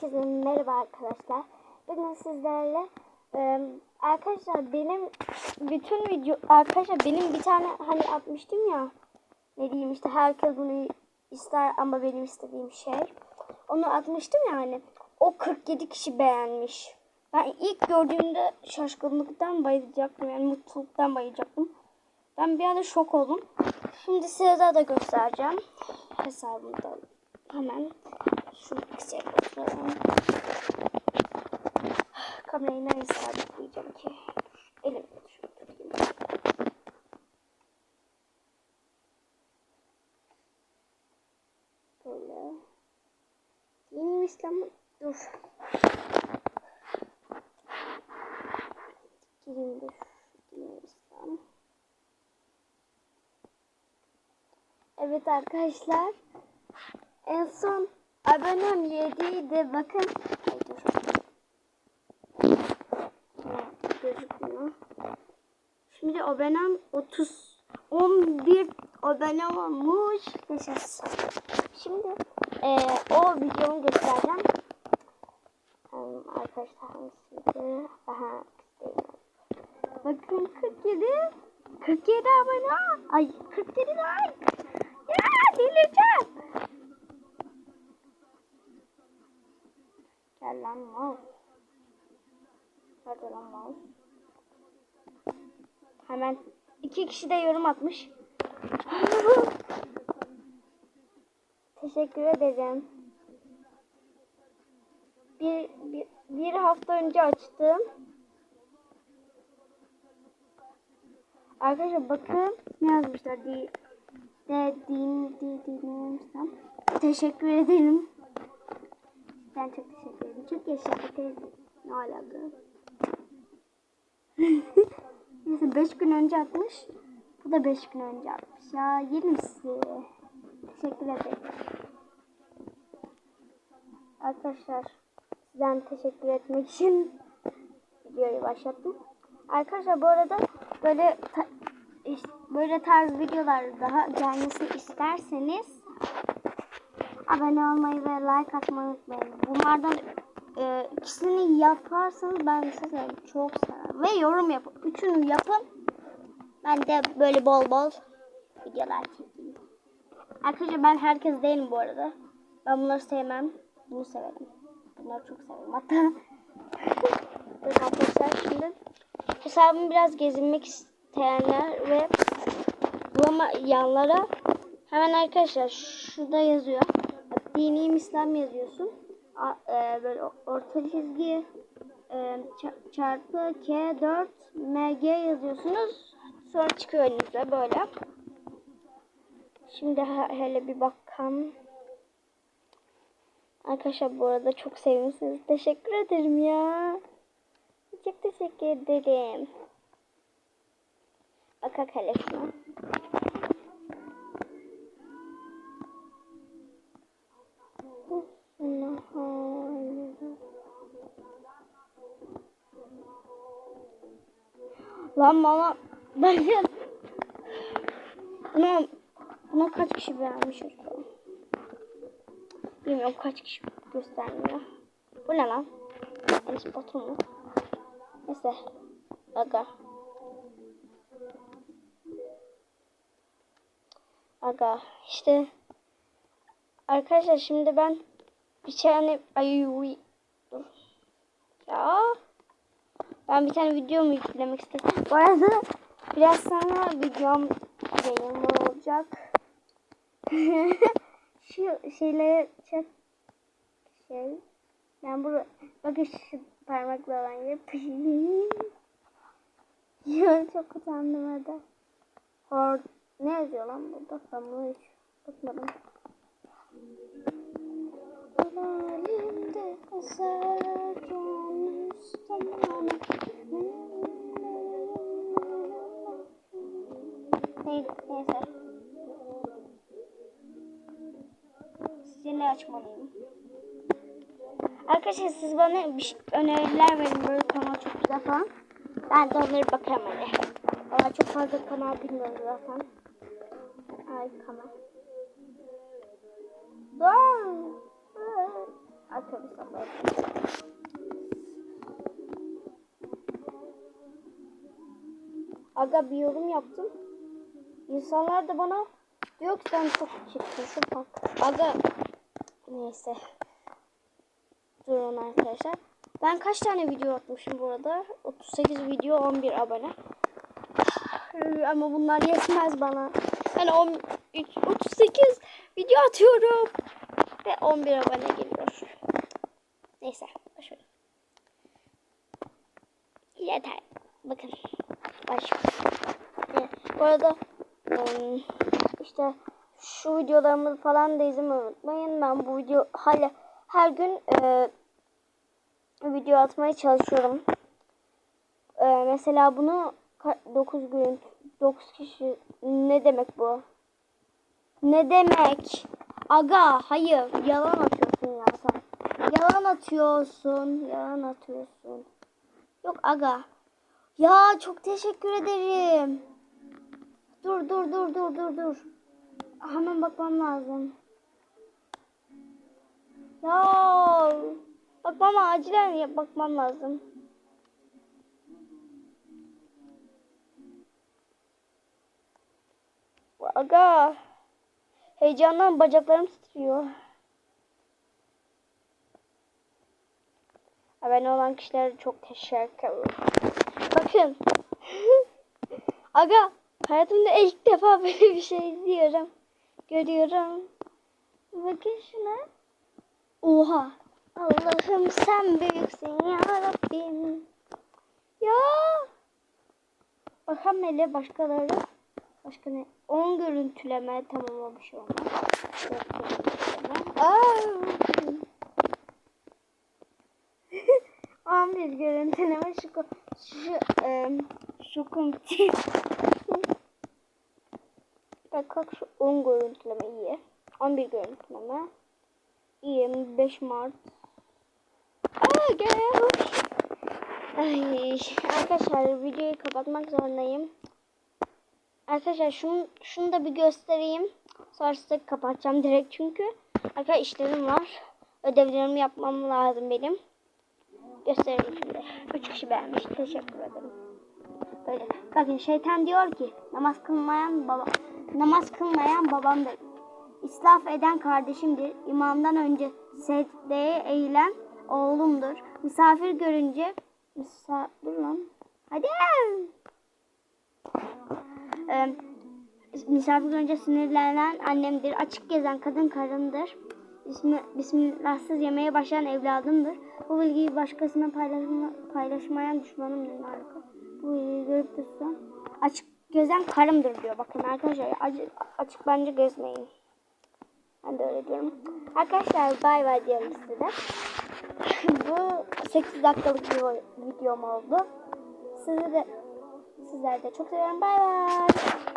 Herkese merhaba arkadaşlar. Bugün sizlerle e, arkadaşlar benim bütün video arkadaşlar benim bir tane hani atmıştım ya ne diyeyim işte herkes bunu ister ama benim istediğim şey. Onu atmıştım ya hani o 47 kişi beğenmiş. Ben ilk gördüğümde şaşkınlıktan bayılacaktım yani mutluluktan bayılacaktım. Ben bir anda şok oldum. Şimdi size daha da göstereceğim. Hesabımda hemen şunu kısaya koyalım. Kamerayı nereye sabitleyeceğim ki? Elimde şunu. Böyle. Yeni İslam'ı dur. Gireyim dur. İslam. Evet arkadaşlar. En son abonem 7 idi. Bakın. Gözükmüyor. Şimdi abonem 30 11 abone olmuş. Yaşasın. Şimdi eee, o videomu göstereceğim. Em, arkadaşlar hangisiydi? Aha. Bakın 47 47 abone. Ay 47 like. Ya delireceğim. Gel lan mouse. Nerede lan mouse? Hemen iki kişi de yorum atmış. Teşekkür ederim. Bir, bir, bir hafta önce açtım. Arkadaşlar bakın ne yazmışlar diye de din di dinlemişsem. Teşekkür ederim. Ben çok. Çok yaşa teyze. Ne alaka? Neyse 5 gün önce atmış. Bu da 5 gün önce atmış. Ya yenisi. Teşekkür ederim. Arkadaşlar sizden teşekkür etmek için videoyu başlattım. Arkadaşlar bu arada böyle ta- işte böyle tarz videolar daha gelmesini isterseniz abone olmayı ve like atmayı unutmayın. Bunlardan e, ikisini yaparsanız ben size çok severim. Ve yorum yapın. Üçünü yapın. Ben de böyle bol bol videolar çekeyim. Arkadaşlar ben herkes değilim bu arada. Ben bunları sevmem. Bunu severim. Bunları çok severim hatta. arkadaşlar şimdi hesabımı biraz gezinmek isteyenler ve bulamayanlara hemen arkadaşlar şurada yazıyor. Dini İslam yazıyorsun. E, böyle orta çizgi e, ça- çarpı K4 MG yazıyorsunuz. Sonra çıkıyor önünüze böyle. Şimdi he- hele bir bakalım. Arkadaşlar bu arada çok sevimsiniz. Teşekkür ederim ya. Çok teşekkür ederim. Bak hele Lan bana bence buna, buna kaç kişi beğenmiş acaba? Bilmiyorum kaç kişi göstermiyor. Bu ne lan? Enes Batur mu? Neyse. Aga. Aga işte arkadaşlar şimdi ben bir tane ay uy dur ya ben bir tane video mu yüklemek istedim. Bu arada biraz sonra videom yayınlı olacak. şu şeyleri çek şey ben bunu bakın şu parmakla olan yapayım. ya çok utandım hadi. Hor ne yazıyor lan burada? Ben bakmadım. Ne açmalıyım? Arkadaşlar siz bana bir şey- öneriler verin böyle kanal çok güzel falan. Ben de onları bakarım hadi. Valla çok fazla kanal bilmiyorum zaten. Ay kanal. Tabii sabah. Aga bir yorum yaptım. İnsanlar da bana diyor ki sen çok çirkinsin. Aga neyse. Durun arkadaşlar. Ben kaç tane video atmışım bu arada? 38 video 11 abone. Ama bunlar yetmez bana. Ben 13, 38 video atıyorum. Ve 11 abone geliyor. Neyse. Şöyle. Yeter. Bakın. Başka. Bu arada işte şu videolarımı falan da izlemeyi unutmayın. Ben bu video hala her gün e, video atmaya çalışıyorum. E, mesela bunu 9 gün 9 kişi ne demek bu? Ne demek? Aga hayır yalan atıyorsun ya sen. Yalan atıyorsun. Yalan atıyorsun. Yok aga. Ya çok teşekkür ederim. Dur dur dur dur dur dur. Hemen bakmam lazım. Ya bakmam acilen bakmam lazım. Aga heyecandan bacaklarım titriyor. Abone olan kişilere çok teşekkür ederim. Bakın. Aga hayatımda ilk defa böyle bir şey izliyorum. Görüyorum. Bakın şuna. Oha. Allah'ım sen büyüksün ya Rabbim. Ya. Bakalım hele başkaları. Başka ne? 10 görüntüleme. Tamam o bir şey olmaz. Aa. 11 görüntüleme şu şu e, şu komiti. Bak şu 10 görüntüleme iyi. 11 görüntüleme. İyi 5 Mart. Aa gel. Ay, arkadaşlar videoyu kapatmak zorundayım. Arkadaşlar şunu, şunu da bir göstereyim. Sonrasında kapatacağım direkt çünkü. Arkadaşlar işlerim var. Ödevlerimi yapmam lazım benim. Göstereyim şimdi. Üç kişi beğenmiş. Teşekkür ederim. Böyle. Bakın şeytan diyor ki namaz kılmayan baba namaz kılmayan babamdır. İslaf eden kardeşimdir. İmamdan önce secdeye eğilen oğlumdur. Misafir görünce misafir lan. Hadi. Ee, misafir görünce sinirlenen annemdir. Açık gezen kadın karımdır. Bismi, bismillahsız yemeye başlayan evladımdır. Bu bilgiyi başkasına paylaşma, paylaşmayan düşmanımdır harika. Bu bilgiyi görüp susan açık gezen karımdır diyor. Bakın arkadaşlar açık, bence gezmeyin. Ben de öyle diyorum. Arkadaşlar bay bay diyorum size. Bu 8 dakikalık bir videom oldu. Sizi de sizler de çok seviyorum. Bay bay.